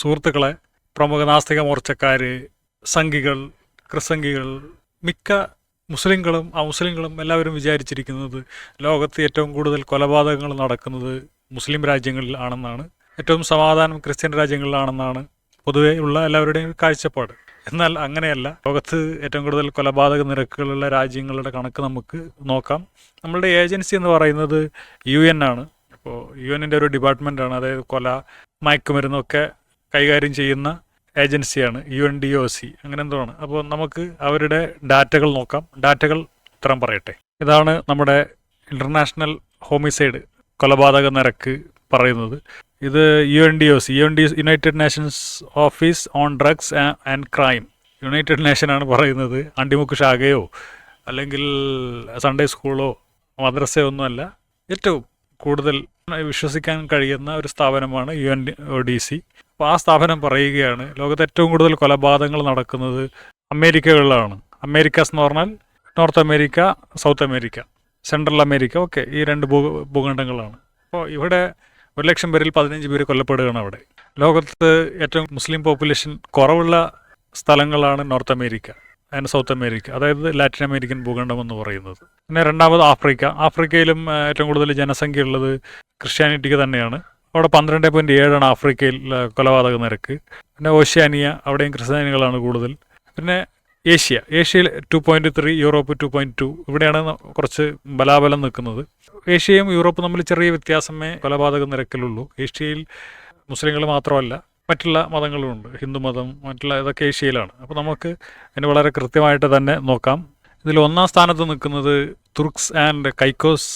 സുഹൃത്തുക്കളെ പ്രമുഖ നാസ്തിക മോർച്ചക്കാർ സംഘികൾ ക്രിസംഘികൾ മിക്ക മുസ്ലിങ്ങളും ആ മുസ്ലിങ്ങളും എല്ലാവരും വിചാരിച്ചിരിക്കുന്നത് ലോകത്ത് ഏറ്റവും കൂടുതൽ കൊലപാതകങ്ങൾ നടക്കുന്നത് മുസ്ലിം രാജ്യങ്ങളിൽ ആണെന്നാണ്. ഏറ്റവും സമാധാനം ക്രിസ്ത്യൻ രാജ്യങ്ങളിലാണെന്നാണ് പൊതുവേ ഉള്ള എല്ലാവരുടെയും കാഴ്ചപ്പാട്. എന്നാൽ അങ്ങനെയല്ല. ലോകത്ത് ഏറ്റവും കൂടുതൽ കൊലപാതക നിരക്കുകളുള്ള രാജ്യങ്ങളുടെ കണക്ക് നമുക്ക് നോക്കാം. നമ്മളുടെ ഏജൻസി എന്ന് പറയുന്നത് യു എൻ ആണ്. അപ്പോൾ യു എന്റെ ഒരു ഡിപ്പാർട്ട്മെന്റാണ് അതായത് കൊല മയക്കുമരുന്നൊക്കെ കൈകാര്യം ചെയ്യുന്ന ഏജൻസിയാണ് U N D O C അങ്ങനെ എന്തോ ആണ് അപ്പോൾ നമുക്ക് അവരുടെ ഡാറ്റകൾ നോക്കാം. ഡാറ്റകൾ ഇത്തരം പറയട്ടെ. ഇതാണ് നമ്മുടെ ഇന്റർനാഷണൽ ഹോമിസൈഡ് കൊലപാതക നിരക്ക് പറയുന്നത്. ഇത് U N D O C U N D United Nations Office on Drugs and Crime. United നേഷനാണ് പറയുന്നത്. അണ്ടിമുക്ക് ശാഖയോ അല്ലെങ്കിൽ സൺഡേ സ്കൂളോ മദ്രസയോ ഒന്നുമല്ല. ഏറ്റവും കൂടുതൽ വിശ്വസിക്കാൻ കഴിയുന്ന ഒരു സ്ഥാപനമാണ് U N O D C അപ്പോൾ ആ സ്ഥാപനം പറയുകയാണ് ലോകത്ത് ഏറ്റവും കൂടുതൽ കൊലപാതകങ്ങൾ നടക്കുന്നത് അമേരിക്കകളിലാണ്. അമേരിക്കസ് എന്ന് പറഞ്ഞാൽ North America South America Central America okay ഈ രണ്ട് ഭൂ ഭൂഖണ്ഡങ്ങളാണ്. അപ്പോൾ ഇവിടെ ഒരു ലക്ഷം പേരിൽ പതിനഞ്ച് പേര് കൊല്ലപ്പെടുകയാണ് അവിടെ. ലോകത്ത് ഏറ്റവും മുസ്ലിം പോപ്പുലേഷൻ കുറവുള്ള സ്ഥലങ്ങളാണ് North America and South America അതായത് ലാറ്റിൻ അമേരിക്കൻ ഭൂഖണ്ഡം എന്ന് പറയുന്നത്. പിന്നെ രണ്ടാമത് ആഫ്രിക്ക. ആഫ്രിക്കയിലും ഏറ്റവും കൂടുതൽ ജനസംഖ്യ ഉള്ളത് ക്രിസ്ത്യാനിറ്റിക്ക് തന്നെയാണ്. അവിടെ പന്ത്രണ്ട് പോയിന്റ് ഏഴാണ് ആഫ്രിക്കയിൽ കൊലപാതക നിരക്ക്. പിന്നെ ഓഷ്യാനിയ അവിടെയും ക്രിസ്ത്യാനികളാണ് കൂടുതൽ. പിന്നെ ഏഷ്യ ഏഷ്യയിൽ two point three Europe two point two ഇവിടെയാണ് കുറച്ച് ബലാബലം നിൽക്കുന്നത്. ഏഷ്യയും യൂറോപ്പും തമ്മിൽ ചെറിയ വ്യത്യാസമേ കൊലപാതക നിരക്കിലുള്ളൂ. ഏഷ്യയിൽ മുസ്ലിങ്ങൾ മാത്രമല്ല മറ്റുള്ള മതങ്ങളുമുണ്ട് ഹിന്ദുമതം മറ്റുള്ള ഇതൊക്കെ ഏഷ്യയിലാണ്. അപ്പോൾ നമുക്ക് അതിന് വളരെ കൃത്യമായിട്ട് തന്നെ നോക്കാം. ഇതിൽ ഒന്നാം സ്ഥാനത്ത് നിൽക്കുന്നത് തുർക്സ് ആൻഡ് കൈക്കോസ്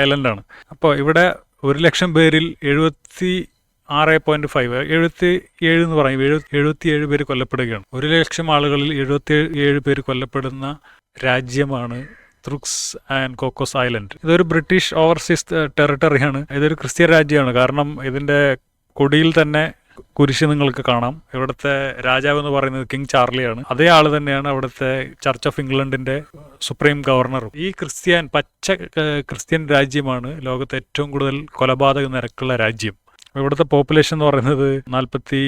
ഐലൻഡാണ്. അപ്പോൾ ഇവിടെ ഒരു ലക്ഷം പേരിൽ എഴുപത്തി ആറ് പോയിന്റ് ഫൈവ് എഴുപത്തി ഏഴ് എന്ന് പറയും. എഴുപത്തി ഏഴ് പേര് കൊല്ലപ്പെടുകയാണ്. ഒരു ലക്ഷം ആളുകളിൽ എഴുപത്തി ഏഴ് പേര് കൊല്ലപ്പെടുന്ന രാജ്യമാണ് ത്രുക്സ് ആൻഡ് കോക്കോസ് ഐലൻഡ്. ഇതൊരു ബ്രിട്ടീഷ് ഓവർസീസ് ടെറിട്ടറിയാണ് ഇതൊരു ക്രിസ്ത്യൻ രാജ്യമാണ്. കാരണം ഇതിന്റെ കൊടിയിൽ തന്നെ കുരിശ് നിങ്ങൾക്ക് കാണാം. ഇവിടുത്തെ രാജാവ് എന്ന് പറയുന്നത് കിങ് ചാർലിയാണ് അതേ ആൾ തന്നെയാണ് അവിടുത്തെ ചർച്ച് ഓഫ് ഇംഗ്ലണ്ടിന്റെ സുപ്രീം ഗവർണറും. ഈ ക്രിസ്ത്യൻ പച്ച ക്രിസ്ത്യൻ രാജ്യമാണ് ലോകത്തെ ഏറ്റവും കൂടുതൽ കൊലപാതക നിരക്കുള്ള രാജ്യം. ഇവിടുത്തെ പോപ്പുലേഷൻ എന്ന് പറയുന്നത് നാൽപ്പത്തി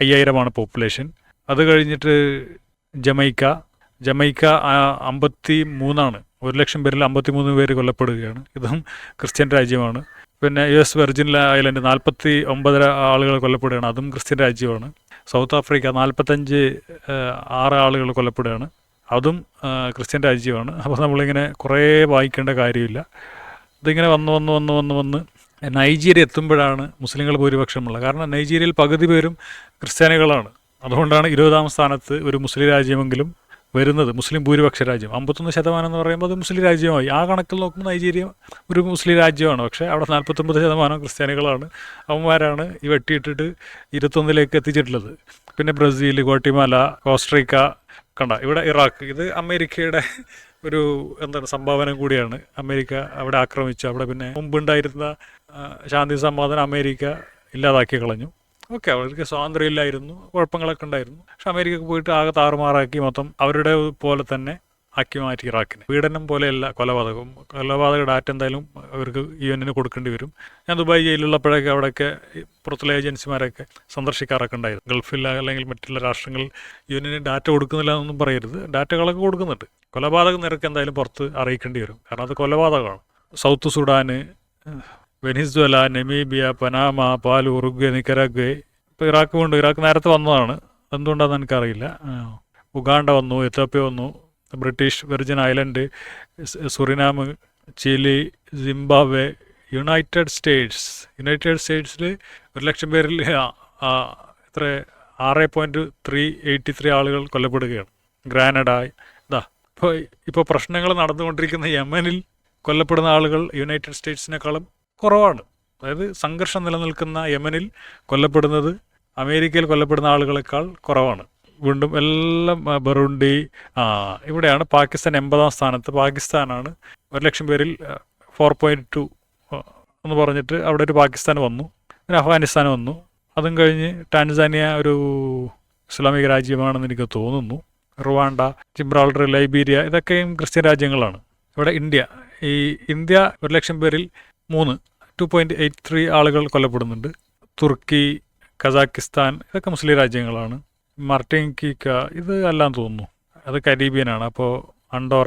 അയ്യായിരമാണ് പോപ്പുലേഷൻ. അത് കഴിഞ്ഞിട്ട് ജമൈക്ക. ജമൈക്ക അമ്പത്തി മൂന്നാണ് ഒരു ലക്ഷം പേരിൽ അമ്പത്തി മൂന്ന് പേര് കൊല്ലപ്പെടുകയാണ്. ഇതും ക്രിസ്ത്യൻ രാജ്യമാണ്. പിന്നെ യു എസ് വെർജിൻ ഐലൻഡ് നാൽപ്പത്തി ഒമ്പതര ആളുകൾ കൊല്ലപ്പെടുകയാണ്. അതും ക്രിസ്ത്യൻ രാജ്യമാണ്. സൗത്ത് ആഫ്രിക്ക നാൽപ്പത്തഞ്ച് ആറ് ആളുകൾ കൊല്ലപ്പെടുകയാണ്. അതും ക്രിസ്ത്യൻ രാജ്യമാണ്. അപ്പോൾ നമ്മളിങ്ങനെ കുറേ വായിക്കേണ്ട കാര്യമില്ല. ഇതിങ്ങനെ വന്ന് വന്ന് വന്ന് വന്ന് വന്ന് നൈജീരിയ എത്തുമ്പോഴാണ് മുസ്ലിങ്ങൾ ഭൂരിപക്ഷമുള്ളത് കാരണം നൈജീരിയയിൽ പകുതി പേരും ക്രിസ്ത്യാനികളാണ്. അതുകൊണ്ടാണ് ഇരുപതാം സ്ഥാനത്ത് ഒരു മുസ്ലിം രാജ്യമെങ്കിലും വരുന്നത് മുസ്ലിം ഭൂരിപക്ഷ രാജ്യം. അമ്പത്തൊന്ന് ശതമാനം എന്ന് പറയുമ്പോൾ അത് മുസ്ലിം രാജ്യമായി. ആ കണക്കിൽ നോക്കുമ്പോൾ നൈജീരിയ ഒരു മുസ്ലിം രാജ്യമാണ്. പക്ഷേ അവിടെ നാൽപ്പത്തൊമ്പത് ശതമാനം ക്രിസ്ത്യാനികളാണ്. അവന്മാരാണ് ഈ വെട്ടിയിട്ടിട്ട് ഇരുപത്തൊന്നിലേക്ക് എത്തിച്ചിട്ടുള്ളത്. പിന്നെ ബ്രസീൽ ഗോട്ടിമാല കോസ്ട്രിക്ക കണ്ട. ഇവിടെ ഇറാഖ്. ഇത് അമേരിക്കയുടെ ഒരു എന്താണ് സംഭാവന കൂടിയാണ്. അമേരിക്ക അവിടെ ആക്രമിച്ചു. അവിടെ പിന്നെ മുമ്പുണ്ടായിരുന്ന ശാന്തി സമാധാനം അമേരിക്ക ഇല്ലാതാക്കി കളഞ്ഞു. ഓക്കെ അവർക്ക് സ്വാതന്ത്ര്യം ഇല്ലായിരുന്നു കുഴപ്പങ്ങളൊക്കെ ഉണ്ടായിരുന്നു. പക്ഷെ അമേരിക്കക്ക് പോയിട്ട് ആകെ താറുമാറാക്കി മൊത്തം അവരുടെ പോലെ തന്നെ ആക്കി മാറ്റി ഇറാഖിനെ. പീഡനം പോലെയല്ല കൊലപാതകം കൊലപാതക ഡാറ്റ എന്തായാലും അവർക്ക് യു എന്നിന് കൊടുക്കേണ്ടി വരും. ഞാൻ ദുബായ് ജയിലുള്ളപ്പോഴൊക്കെ അവിടെയൊക്കെ പുറത്തുള്ള ഏജൻസിമാരൊക്കെ സന്ദർശിക്കാറൊക്കെ ഉണ്ടായിരുന്നു. ഗൾഫിൽ അല്ലെങ്കിൽ മറ്റുള്ള രാഷ്ട്രങ്ങൾ യു എന്നിന് ഡാറ്റ കൊടുക്കുന്നില്ല എന്നൊന്നും പറയരുത്. ഡാറ്റകളൊക്കെ കൊടുക്കുന്നുണ്ട്. കൊലപാതക നിരക്ക് എന്തായാലും പുറത്ത് അറിയിക്കേണ്ടി വരും. കാരണം അത് കൊലപാതകമാണ്. South Sudan Venezuela Namibia Panama Palau ഉറുഗ് Nicaragua. ഇപ്പോൾ ഇറാഖ് കൊണ്ട് ഇറാഖ് നേരത്തെ വന്നതാണ്. എന്തുകൊണ്ടാണെന്ന് എനിക്കറിയില്ല. ഉഗാണ്ട വന്നു എത്യോപ്യ വന്നു British Virgin Island Suriname Chile Zimbabwe United States. United സ്റ്റേറ്റ്സിൽ ഒരു ലക്ഷം പേരിൽ എത്ര ആറ് പോയിന്റ് ത്രീ എയ്റ്റി ത്രീ ആളുകൾ കൊല്ലപ്പെടുകയാണ്. ഗ്രാനഡ ഇതാ ഇപ്പോൾ ഇപ്പോൾ പ്രശ്നങ്ങൾ നടന്നുകൊണ്ടിരിക്കുന്ന യമനിൽ കൊല്ലപ്പെടുന്ന ആളുകൾ യുണൈറ്റഡ് സ്റ്റേറ്റ്സിനേക്കാളും കുറവാണ്. അതായത് സംഘർഷം നിലനിൽക്കുന്ന യമനിൽ കൊല്ലപ്പെടുന്നത് അമേരിക്കയിൽ കൊല്ലപ്പെടുന്ന ആളുകളെക്കാൾ കുറവാണ്. വീണ്ടും എല്ലാം ബറുണ്ടി ആ ഇവിടെയാണ് പാകിസ്ഥാൻ എൺപതാം സ്ഥാനത്ത്. പാകിസ്ഥാനാണ് ഒരു ലക്ഷം പേരിൽ ഫോർ പോയിന്റ് ടു എന്ന് പറഞ്ഞിട്ട് അവിടെ ഒരു പാകിസ്ഥാൻ വന്നു. പിന്നെ അഫ്ഗാനിസ്ഥാൻ വന്നു. അതും കഴിഞ്ഞ് ടാൻസാനിയ ഒരു ഇസ്ലാമിക രാജ്യമാണെന്ന് എനിക്ക് തോന്നുന്നു. റുവാണ്ട ചിംബ്രാൾഡർ ലൈബീരിയ ഇതൊക്കെയും ക്രിസ്ത്യൻ രാജ്യങ്ങളാണ്. ഇവിടെ ഇന്ത്യ. ഈ ഇന്ത്യ ഒരു ലക്ഷം പേരിൽ മൂന്ന്. ടു പോയിന്റ് എയ്റ്റ് ത്രീ ആളുകൾ കൊല്ലപ്പെടുന്നുണ്ട്. തുർക്കി കസാക്കിസ്ഥാൻ ഇതൊക്കെ മുസ്ലിം രാജ്യങ്ങളാണ്. മർട്ടിൻകിക്ക ഇത് അല്ലാന്ന് തോന്നുന്നു. അത് കരീബിയനാണ്. അപ്പോൾ അണ്ടോറ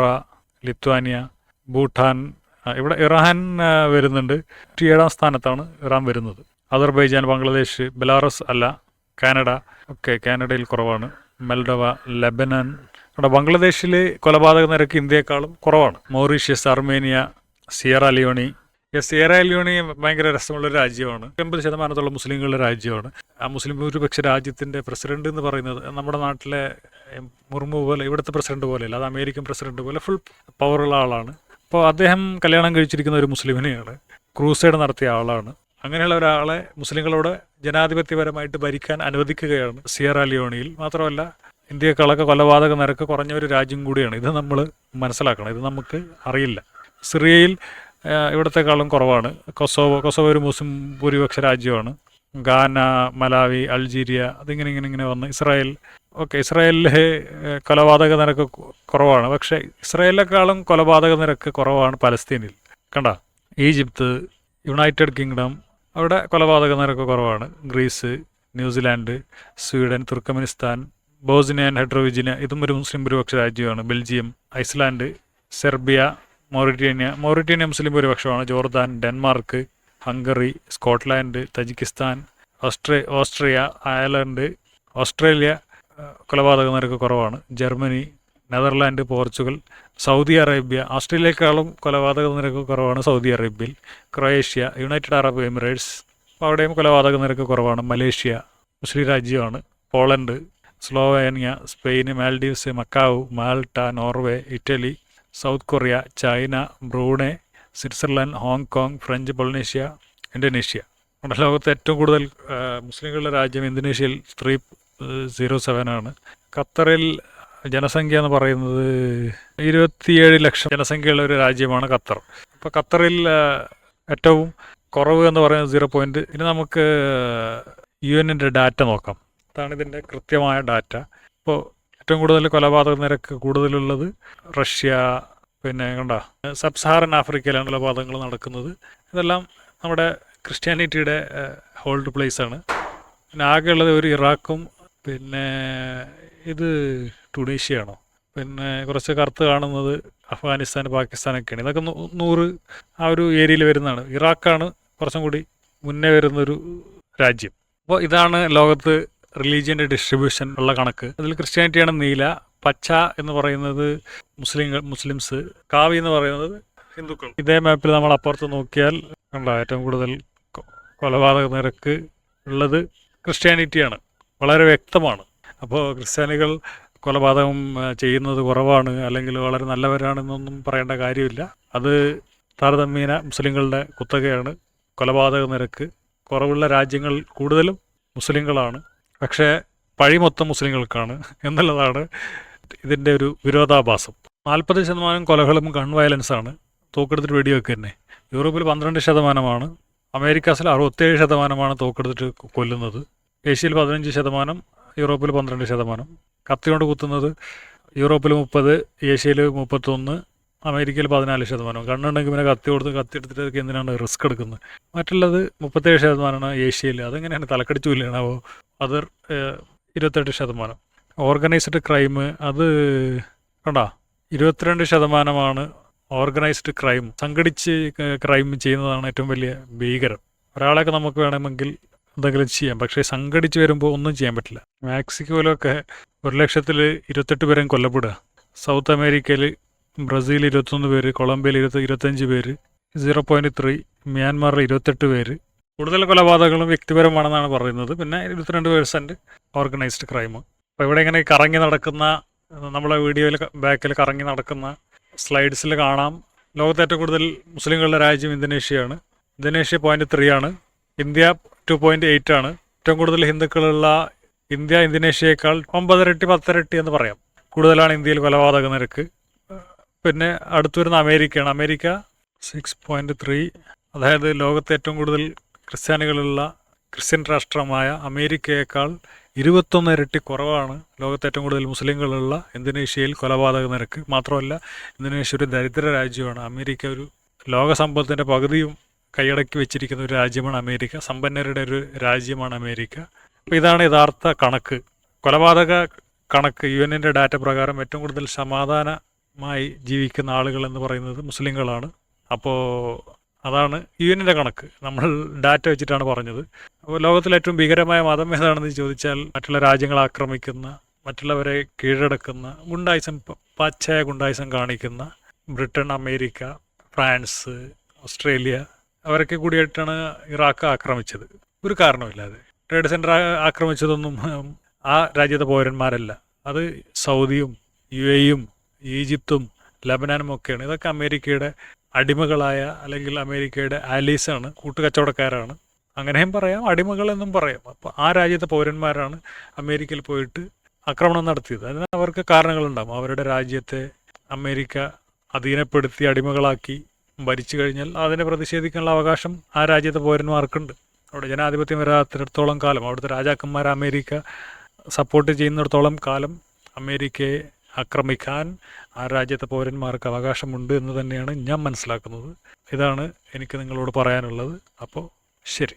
ലിത്വാനിയ ഭൂട്ടാൻ ഇവിടെ ഇറാൻ വരുന്നുണ്ട്. ഏഴാം സ്ഥാനത്താണ് ഇറാൻ വരുന്നത്. അസർബൈജാൻ ബംഗ്ലാദേശ് ബെലാറസ് അല്ല കാനഡ. ഒക്കെ കാനഡയിൽ കുറവാണ്. Moldova Lebanon. ഇവിടെ ബംഗ്ലാദേശിൽ കൊലപാതക നിരക്ക് ഇന്ത്യയെക്കാളും കുറവാണ്. Mauritius Armenia Sierra Leone Sierra Leone ഭയങ്കര രസമുള്ള ഒരു രാജ്യമാണ്. എൺപത് ശതമാനത്തോളം മുസ്ലിങ്ങളുടെ രാജ്യമാണ്. ആ മുസ്ലിം ഭൂരിപക്ഷ രാജ്യത്തിന്റെ പ്രസിഡന്റ് എന്ന് പറയുന്നത് നമ്മുടെ നാട്ടിലെ മുർമു പോലെ ഇവിടുത്തെ പ്രസിഡന്റ് പോലെയല്ല അത് അമേരിക്കൻ പ്രസിഡന്റ് പോലെ ഫുൾ പവറുള്ള ആളാണ്. അപ്പോൾ അദ്ദേഹം കല്യാണം കഴിച്ചിരിക്കുന്ന ഒരു മുസ്ലിമിനെയാണ്. ക്രൂസൈഡ് നടത്തിയ ആളാണ്. അങ്ങനെയുള്ള ഒരാളെ മുസ്ലിങ്ങളോട് ജനാധിപത്യപരമായിട്ട് ഭരിക്കാൻ അനുവദിക്കുകയാണ് സിയറ ലിയോണിയിൽ. മാത്രമല്ല ഇന്ത്യക്കാളൊക്കെ കൊലപാതക നിരക്ക് കുറഞ്ഞ ഒരു രാജ്യം കൂടിയാണ്. ഇത് നമ്മൾ മനസ്സിലാക്കണം. ഇത് നമുക്ക് അറിയില്ല. സിറിയയിൽ ഇവിടത്തെക്കാളും കുറവാണ്. കൊസോവോ കൊസോവോ ഒരു മുസ്ലിം ഭൂരിപക്ഷ രാജ്യമാണ്. ഗാന മലാവി അൾജീരിയ അതിങ്ങനെ ഇങ്ങനെ ഇങ്ങനെ വന്ന് ഇസ്രായേൽ ഓക്കെ ഇസ്രായേലിലെ കൊലപാതക നിരക്ക് കുറവാണ്. പക്ഷേ ഇസ്രായേലിനെക്കാളും കൊലപാതക നിരക്ക് കുറവാണ് പലസ്തീനിൽ. കണ്ട? ഈജിപ്ത് യുണൈറ്റഡ് കിങ്ഡം അവിടെ കൊലപാതക നിരക്ക് കുറവാണ്. Greece New Zealand Sweden Turkmenistan Bosnia and Herzegovina ഇതും ഒരു മുസ്ലിം ഭൂരിപക്ഷ രാജ്യമാണ്. Belgium Iceland Serbia Mauritania Mauritania മുസ്ലിം ഭൂരിപക്ഷമാണ്. Jordan Denmark Hungary Scotland Tajikistan ഓസ്ട്രേ Austria Ireland Australia കൊലപാതക നിരക്ക് കുറവാണ്. Germany Netherland Portugal Saudi Arabia ഓസ്ട്രേലിയക്കാളും കൊലപാതക നിരക്ക് കുറവാണ് സൗദി അറേബ്യയിൽ. ക്രൊയേഷ്യ യുണൈറ്റഡ് അറബ് എമിറേറ്റ്സ് അപ്പോൾ അവിടെയും കൊലപാതക നിരക്ക് കുറവാണ്. മലേഷ്യ മുസ്ലിം രാജ്യമാണ്. Poland Slovenia Spain Maldives Macau Malta Norway Italy South Korea China Brunei Switzerland Hong French പൊളിനേഷ്യ Indonesia. Indonesia ലോകത്തെ ഏറ്റവും കൂടുതൽ മുസ്ലിങ്ങളുടെ രാജ്യം ഇന്തോനേഷ്യയിൽ ത്രീ സീറോ സെവൻ ആണ്. ഖത്തറിൽ ജനസംഖ്യ എന്ന് പറയുന്നത് ഇരുപത്തിയേഴ് ലക്ഷം ജനസംഖ്യയുള്ള ഒരു രാജ്യമാണ് ഖത്തർ. അപ്പോൾ ഖത്തറിൽ ഏറ്റവും കുറവ് എന്ന് പറയുന്നത് സീറോ പോയിന്റ് ഇനി നമുക്ക് യു എന്നിന്റെ ഡാറ്റ നോക്കാം. അതാണ് ഇതിന്റെ കൃത്യമായ ഡാറ്റ ഇപ്പോൾ ഏറ്റവും കൂടുതൽ കൊലപാതക നിരക്ക് കൂടുതലുള്ളത് റഷ്യ പിന്നെ കണ്ട സബ് സഹാറൻ ആഫ്രിക്കയിലാണ് കൊലപാതകങ്ങൾ നടക്കുന്നത്. ഇതെല്ലാം നമ്മുടെ ക്രിസ്ത്യാനിറ്റിയുടെ ഹോൾഡ് പ്ലേസ് ആണ്. പിന്നെ ആകെയുള്ളത് ഒരു ഇറാഖും പിന്നെ ഇത് ടുണീഷ്യയാണോ? പിന്നെ കുറച്ച് കറുത്ത് കാണുന്നത് അഫ്ഗാനിസ്ഥാൻ പാകിസ്ഥാനൊക്കെയാണ്. ഇതൊക്കെ നൂറ് ആ ഒരു ഏരിയയിൽ വരുന്നതാണ്. ഇറാഖാണ് കുറച്ചും കൂടി മുന്നേ വരുന്നൊരു രാജ്യം. അപ്പോൾ ഇതാണ് ലോകത്ത് റിലീജിയന്റെ ഡിസ്ട്രിബ്യൂഷൻ ഉള്ള കണക്ക്. അതിൽ ക്രിസ്ത്യാനിറ്റിയാണ് നീല പച്ച എന്ന് പറയുന്നത് മുസ്ലിങ്ങൾ മുസ്ലിംസ് കാവി എന്ന് പറയുന്നത് ഹിന്ദുക്കൾ. ഇതേ മാപ്പിൽ നമ്മൾ അപ്പുറത്ത് നോക്കിയാൽ കണ്ട ഏറ്റവും കൂടുതൽ കൊലപാതക നിരക്ക് ഉള്ളത് ക്രിസ്ത്യാനിറ്റിയാണ് വളരെ വ്യക്തമാണ്. അപ്പോൾ ക്രിസ്ത്യാനികൾ കൊലപാതകം ചെയ്യുന്നത് കുറവാണ് അല്ലെങ്കിൽ വളരെ നല്ലവരാണെന്നൊന്നും പറയേണ്ട കാര്യമില്ല. അത് താരതമ്യേന മുസ്ലിങ്ങളുടെ കുത്തകയാണ്. കൊലപാതക നിരക്ക് കുറവുള്ള രാജ്യങ്ങൾ കൂടുതലും മുസ്ലിങ്ങളാണ്. പക്ഷേ പഴി മൊത്തം മുസ്ലിങ്ങൾക്കാണ് എന്നുള്ളതാണ് ഇതിന്റെ ഒരു വിരോധാഭാസം. നാൽപ്പത് ശതമാനം കൊലകളും ഗൺ വയലൻസാണ് തോക്കെടുത്തിട്ട് വെടിവെക്കുക തന്നെ. യൂറോപ്പിൽ പന്ത്രണ്ട് ശതമാനമാണ്. അമേരിക്കാസിൽ അറുപത്തേഴ് ശതമാനമാണ് തോക്കെടുത്തിട്ട് കൊല്ലുന്നത്. ഏഷ്യയിൽ പതിനഞ്ച് ശതമാനം യൂറോപ്പിൽ പന്ത്രണ്ട് ശതമാനം. കത്തി കൊണ്ട് കുത്തുന്നത് യൂറോപ്പിൽ മുപ്പത് ഏഷ്യയിൽ മുപ്പത്തൊന്ന് അമേരിക്കയിൽ പതിനാല് ശതമാനം. കണ്ണുണ്ടെങ്കിൽ പിന്നെ കത്തി കൊടുത്ത് കത്തി എടുത്തിട്ട് എന്തിനാണ്? റിസ്ക് എടുക്കുന്നത്. മറ്റുള്ളത് മുപ്പത്തേഴ് ശതമാനമാണ് ഏഷ്യയിൽ. അതെങ്ങനെയാണ്? തലക്കടിച്ചു കൊല്ലുകയാണാവോ അതർ ഇരുപത്തെട്ട് ശതമാനം. ഓർഗനൈസ്ഡ് ക്രൈം അത് കണ്ടാ ഇരുപത്തിരണ്ട് ശതമാനമാണ് ഓർഗനൈസ്ഡ് ക്രൈം. സംഘടിച്ച് ക്രൈം ചെയ്യുന്നതാണ് ഏറ്റവും വലിയ ഭീകരം ഒരാളെയൊക്കെ നമുക്ക് വേണമെങ്കിൽ എന്തെങ്കിലും ചെയ്യാം പക്ഷേ സംഘടിച്ച് വരുമ്പോൾ ഒന്നും ചെയ്യാൻ പറ്റില്ല. മാക്സിക്കോയിലൊക്കെ ഒരു ലക്ഷത്തിൽ ഇരുപത്തെട്ട് പേരും കൊല്ലപ്പെടുക. സൗത്ത് അമേരിക്കയിൽ ബ്രസീൽ ഇരുപത്തൊന്ന് പേര് കൊളംബിയയിൽ ഇരുപത്തി ഇരുപത്തഞ്ച് പേര് സീറോ പോയിന്റ് ത്രീ മ്യാൻമാറിൽ ഇരുപത്തെട്ട് പേര് കൂടുതൽ കൊലപാതകങ്ങളും വ്യക്തിപരമാണെന്നാണ് പറയുന്നത്. പിന്നെ ഇരുപത്തിരണ്ട് പേഴ്സന്റ് ഓർഗനൈസ്ഡ് ക്രൈം അപ്പോൾ ഇവിടെ ഇങ്ങനെ കറങ്ങി നടക്കുന്ന നമ്മളെ വീഡിയോയിൽ ബാക്കിൽ കറങ്ങി നടക്കുന്ന സ്ലൈഡ്സിൽ കാണാം. ലോകത്തെ ഏറ്റവും കൂടുതൽ മുസ്ലിങ്ങളുടെ രാജ്യം ഇന്തോനേഷ്യയാണ്. ഇന്തോനേഷ്യ പോയിന്റ് ത്രീ ആണ്. ഇന്ത്യ ടു പോയിന്റ് എയ്റ്റ് ആണ്. ഏറ്റവും കൂടുതൽ ഹിന്ദുക്കളുള്ള ഇന്ത്യ ഇന്തോനേഷ്യയേക്കാൾ ഒമ്പതരട്ടി പത്തരട്ടി എന്ന് പറയാം. കൂടുതലാണ് ഇന്ത്യയിൽ കൊലപാതക നിരക്ക്. പിന്നെ അടുത്തു വരുന്ന അമേരിക്കയാണ്. അമേരിക്ക സിക്സ് പോയിന്റ് ത്രീ അതായത് ലോകത്തെ ഏറ്റവും കൂടുതൽ ക്രിസ്ത്യാനികളുള്ള ക്രിസ്ത്യൻ രാഷ്ട്രമായ അമേരിക്കയേക്കാൾ ഇരുപത്തൊന്ന് ഇരട്ടി കുറവാണ് ലോകത്തെ ഏറ്റവും കൂടുതൽ മുസ്ലിങ്ങളുള്ള ഇന്തോനേഷ്യയിൽ കൊലപാതക നിരക്ക്. മാത്രമല്ല ഇന്തോനേഷ്യ ഒരു ദരിദ്ര രാജ്യമാണ്. അമേരിക്ക ഒരു ലോക സമ്പത്തിന്റെ പകുതിയും കൈയടക്കി വെച്ചിരിക്കുന്ന ഒരു രാജ്യമാണ് അമേരിക്ക. സമ്പന്നരുടെ ഒരു രാജ്യമാണ് അമേരിക്ക. അപ്പോൾ ഇതാണ് യഥാർത്ഥ കണക്ക്. കൊലപാതക കണക്ക് യു എന്നിന്റെ ഡാറ്റ പ്രകാരം ഏറ്റവും കൂടുതൽ സമാധാനമായി ജീവിക്കുന്ന ആളുകൾ എന്ന് പറയുന്നത് മുസ്ലിങ്ങളാണ്. അപ്പോൾ അതാണ് യു കണക്ക്. നമ്മൾ ഡാറ്റ വെച്ചിട്ടാണ് പറഞ്ഞത്. അപ്പോൾ ലോകത്തിലെ ഏറ്റവും ഭീകരമായ മതം ഏതാണെന്ന് ചോദിച്ചാൽ മറ്റുള്ള രാജ്യങ്ങളെ ആക്രമിക്കുന്ന മറ്റുള്ളവരെ കീഴടക്കുന്ന ഗുണ്ടായുസം പച്ചയ ഗുണ്ടായിസം കാണിക്കുന്ന ബ്രിട്ടൻ അമേരിക്ക ഫ്രാൻസ് ഓസ്ട്രേലിയ അവരൊക്കെ കൂടിയായിട്ടാണ് ഇറാഖ് ആക്രമിച്ചത്. ഒരു കാരണമില്ലാതെ ട്രേഡ് സെന്റർ ആക്രമിച്ചതൊന്നും ആ രാജ്യത്തെ പൗരന്മാരല്ല. അത് സൗദിയും യു എയും ഈജിപ്തും ലബനാനും ഒക്കെയാണ്. ഇതൊക്കെ അമേരിക്കയുടെ അടിമകളായ അല്ലെങ്കിൽ അമേരിക്കയുടെ ആലീസാണ് കൂട്ടുകച്ചവടക്കാരാണ്. അങ്ങനെയും പറയാം അടിമകളെന്നും പറയാം. അപ്പോൾ ആ രാജ്യത്തെ പൗരന്മാരാണ് അമേരിക്കയിൽ പോയിട്ട് ആക്രമണം നടത്തിയത്. അതിന് അവർക്ക് കാരണങ്ങളുണ്ടാകും അവരുടെ രാജ്യത്തെ അമേരിക്ക അധീനപ്പെടുത്തി അടിമകളാക്കി ഭരിച്ചു കഴിഞ്ഞാൽ അതിനെ പ്രതിഷേധിക്കാനുള്ള അവകാശം ആ രാജ്യത്തെ പൗരന്മാർക്കുണ്ട്. അവിടെ ജനാധിപത്യം വരാത്തിടത്തോളം കാലം അവിടുത്തെ രാജാക്കന്മാർ അമേരിക്ക സപ്പോർട്ട് ചെയ്യുന്നിടത്തോളം കാലം അമേരിക്കയെ ആക്രമിക്കാൻ ആ രാജ്യത്തെ പൗരന്മാർക്ക് അവകാശമുണ്ട് എന്ന് തന്നെയാണ് ഞാൻ മനസ്സിലാക്കുന്നത്. ഇതാണ് എനിക്ക് നിങ്ങളോട് പറയാനുള്ളത്. അപ്പോൾ ശരി.